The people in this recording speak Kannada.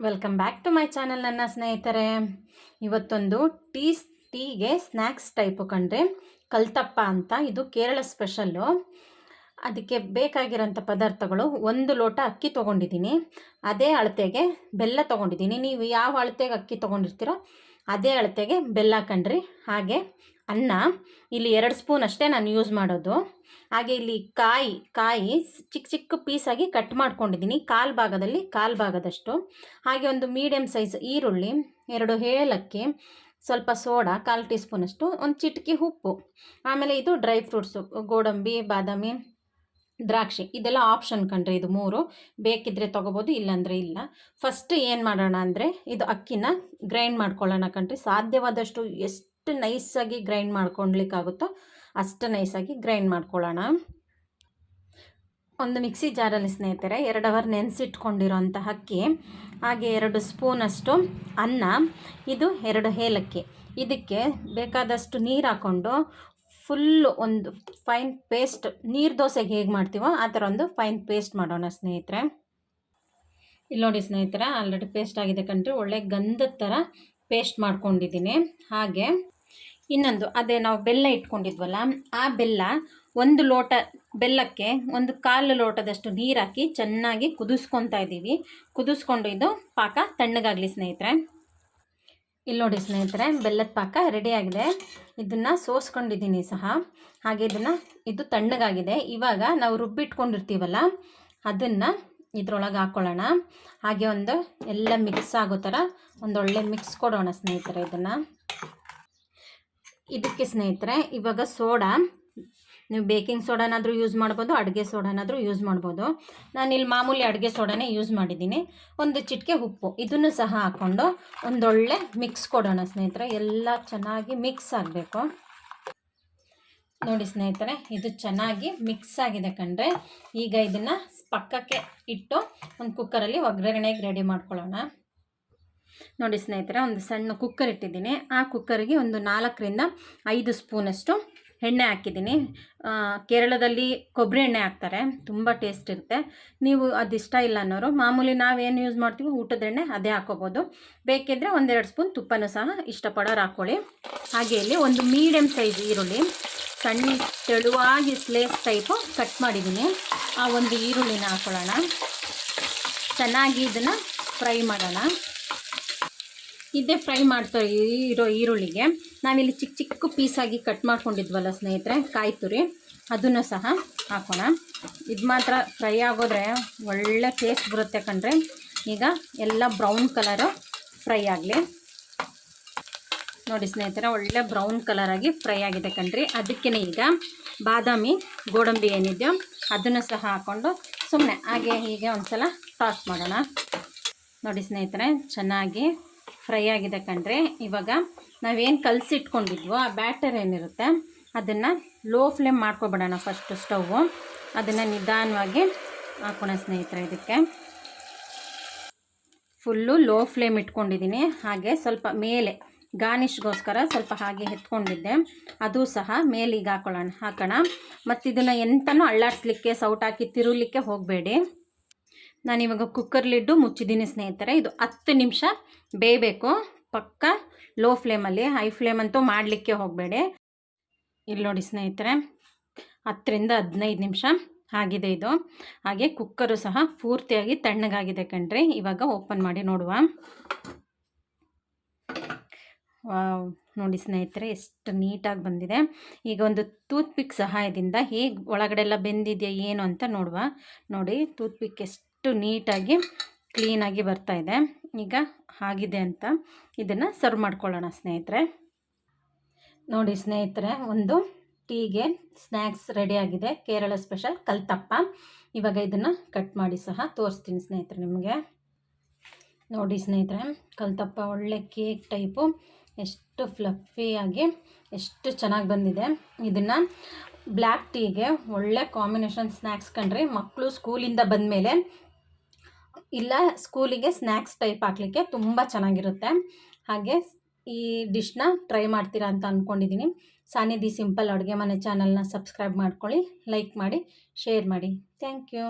Welcome back to my channel ನನ್ನ ಸ್ನೇಹಿತರೆ ಇವತ್ತೊಂದು ಟೀ ಟೀಗೆ ಸ್ನ್ಯಾಕ್ಸ್ ಟೈಪು ಕಂಡ್ರೆ ಕಲ್ತಪ್ಪ ಅಂತ. ಇದು ಕೇರಳ ಸ್ಪೆಷಲ್ಲು ಅದಕ್ಕೆ ಬೇಕಾಗಿರೋಂಥ ಪದಾರ್ಥಗಳು ಒಂದು ಲೋಟ ಅಕ್ಕಿ ತೊಗೊಂಡಿದ್ದೀನಿ. ಅದೇ ಅಳತೆಗೆ ಬೆಲ್ಲ ತೊಗೊಂಡಿದ್ದೀನಿ. ನೀವು ಯಾವ ಅಳತೆಗೆ ಅಕ್ಕಿ ತೊಗೊಂಡಿರ್ತೀರೋ ಅದೇ ಅಳತೆಗೆ ಬೆಲ್ಲ ಕಂಡ್ರಿ ಹಾಗೆ ಅನ್ನ, ಇಲ್ಲಿ ಎರಡು ಸ್ಪೂನ್ ಅಷ್ಟೇ ನಾನು ಯೂಸ್ ಮಾಡೋದು. ಹಾಗೆ ಇಲ್ಲಿ ಕಾಯಿ ಕಾಯಿ ಚಿಕ್ಕ ಚಿಕ್ಕ ಪೀಸಾಗಿ ಕಟ್ ಮಾಡ್ಕೊಂಡಿದ್ದೀನಿ. ಕಾಲು ಭಾಗದಲ್ಲಿ ಕಾಲು ಭಾಗದಷ್ಟು. ಹಾಗೆ ಒಂದು ಮೀಡಿಯಮ್ ಸೈಜ್ ಈರುಳ್ಳಿ, ಎರಡು ಏಲಕ್ಕಿ, ಸ್ವಲ್ಪ ಸೋಡಾ, ಕಾಲು ಟೀ ಸ್ಪೂನಷ್ಟು ಒಂದು ಚಿಟಕಿ ಉಪ್ಪು. ಆಮೇಲೆ ಇದು ಡ್ರೈ ಫ್ರೂಟ್ಸು ಗೋಡಂಬಿ, ಬಾದಾಮಿ ದ್ರಾಕ್ಷಿ, ಇದೆಲ್ಲ ಆಪ್ಷನ್ ಕಂಡ್ರೆ ಇದು ಮೂರು. ಬೇಕಿದ್ದರೆ ತೊಗೋಬೋದು, ಇಲ್ಲಾಂದರೆ ಇಲ್ಲ. ಫಸ್ಟ್ ಏನು ಮಾಡೋಣ ಅಂದರೆ, ಇದು ಅಕ್ಕಿನ ಗ್ರೈಂಡ್ ಮಾಡ್ಕೊಳ್ಳೋಣ ಕಣ್ರಿ. ಸಾಧ್ಯವಾದಷ್ಟು ಎಷ್ಟು ನೈಸಾಗಿ ಗ್ರೈಂಡ್ ಮಾಡ್ಕೊಳ್ಲಿಕ್ಕಾಗುತ್ತೋ ಅಷ್ಟು ನೈಸಾಗಿ ಗ್ರೈಂಡ್ ಮಾಡ್ಕೊಳ್ಳೋಣ. ಒಂದು ಮಿಕ್ಸಿ ಜಾರಲ್ಲಿ ಸ್ನೇಹಿತರೆ, ಎರಡು ಅವರ್ ನೆನೆಸಿಟ್ಕೊಂಡಿರೋಂಥ ಅಕ್ಕಿ, ಹಾಗೆ ಎರಡು ಸ್ಪೂನಷ್ಟು ಅನ್ನ, ಇದು ಎರಡು ಏಲಕ್ಕಿ. ಇದಕ್ಕೆ ಬೇಕಾದಷ್ಟು ನೀರು ಹಾಕ್ಕೊಂಡು ಫುಲ್ಲು ಒಂದು ಫೈನ್ ಪೇಸ್ಟ್ ನೀರು ದೋಸೆಗೆ ಹೇಗೆ ಮಾಡ್ತೀವೋ ಆ ಥರ ಒಂದು ಫೈನ್ ಪೇಸ್ಟ್ ಮಾಡೋಣ ಸ್ನೇಹಿತರೆ. ಇಲ್ಲಿ ನೋಡಿ ಸ್ನೇಹಿತರೆ ಆಲ್ರೆಡಿ ಪೇಸ್ಟ್ ಆಗಿದೆ ಕಂಡ್ರೆ ಒಳ್ಳೆ ಗಂಧದ ಥರ ಪೇಸ್ಟ್ ಮಾಡ್ಕೊಂಡಿದ್ದೀನಿ. ಹಾಗೆ, ಇನ್ನೊಂದು, ಅದೇ ನಾವು ಬೆಲ್ಲ ಇಟ್ಕೊಂಡಿದ್ವಲ್ಲ, ಆ ಬೆಲ್ಲ ಒಂದು ಲೋಟ, ಬೆಲ್ಲಕ್ಕೆ ಒಂದು ಕಾಲು ಲೋಟದಷ್ಟು ನೀರು ಹಾಕಿ ಚೆನ್ನಾಗಿ ಕುದಿಸ್ಕೊತಾ ಇದ್ದೀವಿ ಕುದಿಸ್ಕೊಂಡು ಇದು ಪಾಕ ತಣ್ಣಗಾಗಲಿ ಸ್ನೇಹಿತರೆ. ಇಲ್ಲಿ ನೋಡಿ ಸ್ನೇಹಿತರೆ, ಬೆಲ್ಲದ ಪಾಕ ರೆಡಿಯಾಗಿದೆ ಇದನ್ನು ಸೋಸ್ಕೊಂಡಿದ್ದೀನಿ ಸಹ. ಹಾಗೆ ಇದನ್ನು, ಇದು ತಣ್ಣಗಾಗಿದೆ. ಇವಾಗ ನಾವು ರುಬ್ಬಿಟ್ಕೊಂಡಿರ್ತೀವಲ್ಲ, ಅದನ್ನು ಇದರೊಳಗೆ ಹಾಕ್ಕೊಳ್ಳೋಣ ಹಾಗೆ ಒಂದು, ಎಲ್ಲ ಮಿಕ್ಸ್ ಆಗೋ ಥರ ಒಂದೊಳ್ಳೆ ಮಿಕ್ಸ್ ಕೊಡೋಣ ಸ್ನೇಹಿತರೆ ಇದನ್ನು. ಇದಕ್ಕೆ ಸ್ನೇಹಿತರೆ, ಇವಾಗ ಸೋಡಾ. ನೀವು ಬೇಕಿಂಗ್ ಸೋಡಾನಾದರೂ ಯೂಸ್ ಮಾಡ್ಬೋದು, ಅಡುಗೆ ಸೋಡಾನಾದರೂ ಯೂಸ್ ಮಾಡ್ಬೋದು. ನಾನಿಲ್ಲಿ ಮಾಮೂಲಿ ಅಡುಗೆ ಸೋಡಾನೇ ಯೂಸ್ ಮಾಡಿದ್ದೀನಿ. ಒಂದು ಚಿಟಿಕೆ ಉಪ್ಪು, ಇದನ್ನು ಸಹ ಹಾಕ್ಕೊಂಡು ಒಂದೊಳ್ಳೆ ಮಿಕ್ಸ್ ಕೊಡೋಣ ಸ್ನೇಹಿತರೆ. ಎಲ್ಲ ಚೆನ್ನಾಗಿ ಮಿಕ್ಸ್ ಆಗಬೇಕು. ನೋಡಿ ಸ್ನೇಹಿತರೆ, ಇದು ಚೆನ್ನಾಗಿ ಮಿಕ್ಸ್ ಆಗಿದೆ ಕಂಡ್ರೆ ಈಗ ಇದನ್ನು ಪಕ್ಕಕ್ಕೆ ಇಟ್ಟು ಒಂದು ಕುಕ್ಕರಲ್ಲಿ ಒಗ್ಗರಣೆಗೆ ರೆಡಿ ಮಾಡ್ಕೊಳ್ಳೋಣ. ನೋಡಿ ಸ್ನೇಹಿತರೆ, ಒಂದು ಸಣ್ಣ ಕುಕ್ಕರ್ ಇಟ್ಟಿದ್ದೀನಿ. ಆ ಕುಕ್ಕರಿಗೆ ಒಂದು ನಾಲ್ಕರಿಂದ ಐದು ಸ್ಪೂನಷ್ಟು ಎಣ್ಣೆ ಹಾಕಿದ್ದೀನಿ. ಕೇರಳದಲ್ಲಿ ಕೊಬ್ಬರಿ ಎಣ್ಣೆ ಹಾಕ್ತಾರೆ. ತುಂಬ ಟೇಸ್ಟ್ ಇರುತ್ತೆ. ನೀವು ಅದಿಷ್ಟ ಇಲ್ಲ ಅನ್ನೋರು, ಮಾಮೂಲಿ ನಾವೇನು ಯೂಸ್ ಮಾಡ್ತೀವಿ ಊಟದ ಎಣ್ಣೆ ಅದೇ ಹಾಕೋಬೋದು. ಬೇಕಿದ್ದರೆ ಒಂದೆರಡು ಸ್ಪೂನ್ ತುಪ್ಪನೂ ಸಹ ಇಷ್ಟಪಡೋರು ಹಾಕ್ಕೊಳ್ಳಿ ಹಾಗೆ ಇಲ್ಲಿ ಒಂದು ಮೀಡಿಯಮ್ ಸೈಜ್ ಈರುಳ್ಳಿ, ಸಣ್ಣ ತೆಳುವಾಗಿ ಸ್ಲೇಸ್ ಟೈಪು ಕಟ್ ಮಾಡಿದ್ದೀನಿ. ಆ ಒಂದು ಈರುಳ್ಳಿನ ಹಾಕ್ಕೊಳ್ಳೋಣ ಚೆನ್ನಾಗಿ ಇದನ್ನು ಫ್ರೈ ಮಾಡೋಣ. ಇದೇ ಫ್ರೈ ಮಾಡ್ತಾ ಇರೋ ಈರುಳ್ಳಿಗೆ ನಾವಿಲ್ಲಿ ಚಿಕ್ಕ ಚಿಕ್ಕ ಪೀಸಾಗಿ ಕಟ್ ಮಾಡ್ಕೊಂಡಿದ್ವಲ್ಲ ಸ್ನೇಹಿತರೆ, ಕಾಯಿ ತುರಿ. ಅದನ್ನು ಸಹ ಹಾಕೋಣ. ಇದು ಮಾತ್ರ ಫ್ರೈ ಆಗೋದ್ರೆ ಒಳ್ಳೆ ಟೇಸ್ಟ್ ಬರುತ್ತೆ ಕಣ್ರೆ. ಈಗ ಎಲ್ಲ ಬ್ರೌನ್ ಕಲರು ಫ್ರೈ ಆಗಲಿ. ನೋಡಿ ಸ್ನೇಹಿತರೆ, ಒಳ್ಳೆ ಬ್ರೌನ್ ಕಲರಾಗಿ ಫ್ರೈ ಆಗಿದೆ ಕಣ್ರಿ. ಅದಕ್ಕೇ ಈಗ ಬಾದಾಮಿ, ಗೋಡಂಬಿ ಏನಿದೆಯೋ ಅದನ್ನು ಸಹ ಹಾಕ್ಕೊಂಡು ಸುಮ್ಮನೆ ಹಾಗೆ ಹೀಗೆ ಒಂದು ಸಲ ಟಾಸ್ ಮಾಡೋಣ. ನೋಡಿ ಸ್ನೇಹಿತರೆ, ಚೆನ್ನಾಗಿ ಫ್ರೈ ಆಗಿದೆ ಕಣ್ರೆ. ಇವಾಗ ನಾವೇನು ಕಲಸಿಟ್ಕೊಂಡಿದ್ವೋ ಆ ಬ್ಯಾಟರ್ ಏನಿರುತ್ತೆ, ಅದನ್ನು ಲೋ ಫ್ಲೇಮ್ ಮಾಡ್ಕೊಬಿಡೋಣ ಫಸ್ಟು ಸ್ಟವ್ವು ಅದನ್ನು ನಿಧಾನವಾಗಿ ಹಾಕೋಣ ಸ್ನೇಹಿತರೆ ಇದಕ್ಕೆ. ಫುಲ್ಲು ಲೋ ಫ್ಲೇಮ್ ಇಟ್ಕೊಂಡಿದ್ದೀನಿ ಹಾಗೆ ಸ್ವಲ್ಪ ಮೇಲೆ ಗಾರ್ನಿಷ್ಗೋಸ್ಕರ ಸ್ವಲ್ಪ ಹಾಗೆ ಎತ್ಕೊಂಡಿದ್ದೆ. ಅದು ಸಹ ಮೇಲಿಗೆ ಹಾಕೊಳ್ಳೋಣ, ಹಾಕೋಣ. ಮತ್ತು ಇದನ್ನು ಎಂತನೂ ಅಳ್ಳಾಡಿಸ್ಲಿಕ್ಕೆ ಹಾಕಿ ತಿರುಗಲಿಕ್ಕೆ ಹೋಗಬೇಡಿ. ನಾನಿವಾಗ ಕುಕ್ಕರ್ ಲಿಡ್ಡು ಮುಚ್ಚಿದ್ದೀನಿ ಸ್ನೇಹಿತರೆ. ಇದು ಹತ್ತು ನಿಮಿಷ ಬೇಯಬೇಕು. ಪಕ್ಕ ಲೋ ಫ್ಲೇಮಲ್ಲಿ ಹೈ ಫ್ಲೇಮ್ ಅಂತೂ ಮಾಡಲಿಕ್ಕೆ ಹೋಗಬೇಡಿ. ಇಲ್ಲಿ ನೋಡಿ ಸ್ನೇಹಿತರೆ, ಹತ್ತರಿಂದ ಹದಿನೈದು ನಿಮಿಷ ಆಗಿದೆ ಇದು. ಹಾಗೆ ಕುಕ್ಕರು ಸಹ ಪೂರ್ತಿಯಾಗಿ ತಣ್ಣಗಾಗಿದೆ ಕಣ್ರಿ. ಇವಾಗ ಓಪನ್ ಮಾಡಿ ನೋಡುವ. ನೋಡಿ ಸ್ನೇಹಿತರೆ, ಎಷ್ಟು ನೀಟಾಗಿ ಬಂದಿದೆ. ಈಗ ಒಂದು ಟೂತ್ ಪಿಕ್ ಸಹಾಯದಿಂದ ಹೇಗೆ ಒಳಗಡೆ ಎಲ್ಲ ಬೆಂದಿದೆಯಾ, ಏನು ಅಂತ ನೋಡುವ. ನೋಡಿ ಟೂತ್ ಪಿಕ್ ಎಷ್ಟು ಎಷ್ಟು ನೀಟಾಗಿ ಕ್ಲೀನಾಗಿ ಬರ್ತಾ ಇದೆ. ಈಗ ಆಗಿದೆ ಅಂತ ಇದನ್ನು ಸರ್ವ್ ಮಾಡ್ಕೊಳ್ಳೋಣ ಸ್ನೇಹಿತರೆ. ನೋಡಿ ಸ್ನೇಹಿತರೆ, ಒಂದು ಟೀಗೆ ಸ್ನ್ಯಾಕ್ಸ್ ರೆಡಿಯಾಗಿದೆ ಕೇರಳ ಸ್ಪೆಷಲ್ ಕಲ್ತಪ್ಪ. ಇವಾಗ ಇದನ್ನು ಕಟ್ ಮಾಡಿ ಸಹ ತೋರಿಸ್ತೀನಿ ಸ್ನೇಹಿತರೆ ನಿಮಗೆ. ನೋಡಿ ಸ್ನೇಹಿತರೆ, ಕಲ್ತಪ್ಪ ಒಳ್ಳೆ ಕೇಕ್ ಟೈಪು. ಎಷ್ಟು ಫ್ಲಫಿಯಾಗಿ ಎಷ್ಟು ಚೆನ್ನಾಗಿ ಬಂದಿದೆ. ಇದನ್ನು ಬ್ಲ್ಯಾಕ್ ಟೀಗೆ ಒಳ್ಳೆ ಕಾಂಬಿನೇಷನ್ ಸ್ನ್ಯಾಕ್ಸ್ ಕಂಡ್ರಿ ಮಕ್ಕಳು ಸ್ಕೂಲಿಂದ ಬಂದಮೇಲೆ ಇಲ್ಲ, ಸ್ಕೂಲಿಗೆ ಸ್ನ್ಯಾಕ್ಸ್ ಟೈಪ್ ಹಾಕ್ಲಿಕ್ಕೆ ತುಂಬ ಚೆನ್ನಾಗಿರುತ್ತೆ. ಹಾಗೆ ಈ ಡಿಶ್ನ ಟ್ರೈ ಮಾಡ್ತೀರಾ ಅಂತ ಅಂದ್ಕೊಂಡಿದ್ದೀನಿ ಸಾನಿಧಿ ಸಿಂಪಲ್ ಅಡುಗೆ ಮನೆ ಚಾನಲ್ನ ಸಬ್ಸ್ಕ್ರೈಬ್ ಮಾಡ್ಕೊಳ್ಳಿ, ಲೈಕ್ ಮಾಡಿ, ಶೇರ್ ಮಾಡಿ. Thank you.